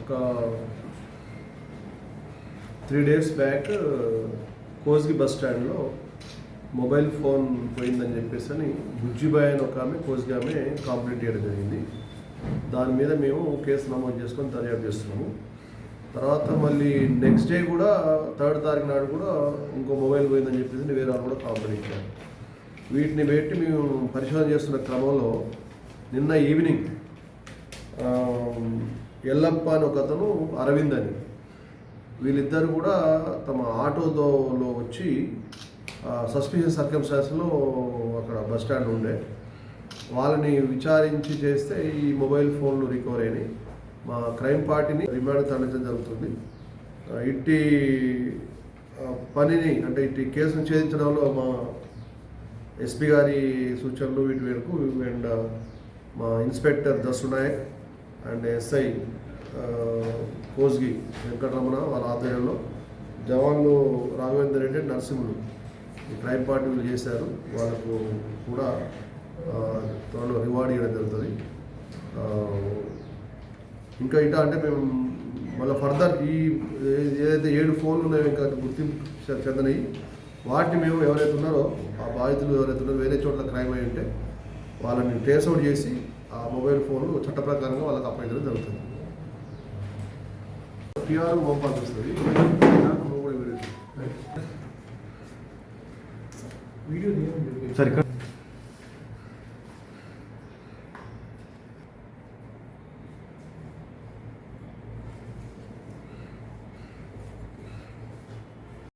ఒక three days back Kosgi bus స్టాండ్లో mobile phone పోయిందని చెప్పేసి అని బుజ్జిబాయ్ అని ఒక ఆమె కోజ్గి ఆమె కంప్లైంట్ చేయడం జరిగింది. దాని మీద మేము కేసు నమోదు చేసుకొని దర్యాప్తు చేస్తున్నాము. తర్వాత మళ్ళీ నెక్స్ట్ డే కూడా థర్డ్ తారీఖు నాడు కూడా ఇంకో మొబైల్ పోయిందని చెప్పేసి వేరే వాళ్ళు కూడా కంప్లైంట్ ఇచ్చారు. వీటిని పెట్టి మేము పరిశోధన చేస్తున్న క్రమంలో నిన్న ఈవినింగ్ ఎల్లప్ప అని ఒక అతను అరవింద్ అని. వీళ్ళిద్దరు కూడా తమ ఆటోలో వచ్చి సస్పిషియస్ సర్కమ్స్టాన్స్లో అక్కడ బస్ స్టాండ్ ఉండే. వాళ్ళని విచారించి చేస్తే ఈ మొబైల్ ఫోన్లు రికవర్ అయినాయి. మా క్రైమ్ పార్టీని రిమాండ్ తరలించడం జరుగుతుంది. ఇట్టి పనిని అంటే ఇట్టి కేసును ఛేదించడంలో మా ఎస్పీ గారి సూచనలు వీటి మేరకు అండ్ మా inspector Dasu Nayak and SI Kosgi Venkataramana వాళ్ళ ఆధ్వర్యంలో జవాన్లు రాఘవేందర్ రెడ్డి నరసింహుడు ఈ క్రైమ్ పార్టీ వీళ్ళు చేశారు. వాళ్ళకు కూడా త్వరలో రివార్డ్ ఇవ్వడం జరుగుతుంది. ఇంకా ఇటా అంటే మేము మళ్ళీ ఫర్దర్ ఈ ఏదైతే ఏడు ఫోన్లు ఉన్నాయో ఇంకా గుర్తింపు చె- చెందనవి వాటిని మేము ఎవరైతే ఉన్నారో ఆ బాధితులు ఎవరైతే ఉన్నారో వేరే చోట్ల క్రైమ్ అయి ఉంటే వాళ్ళని ట్రేస్ అవుట్ చేసి మొబైల్ ఫోన్లు చట్ట ప్రకారంగా వాళ్ళకి అప్పగించడం జరుగుతుంది. పిఆర్ పంపాల్సి వస్తుంది వీడియో సార్ ఇక్కడ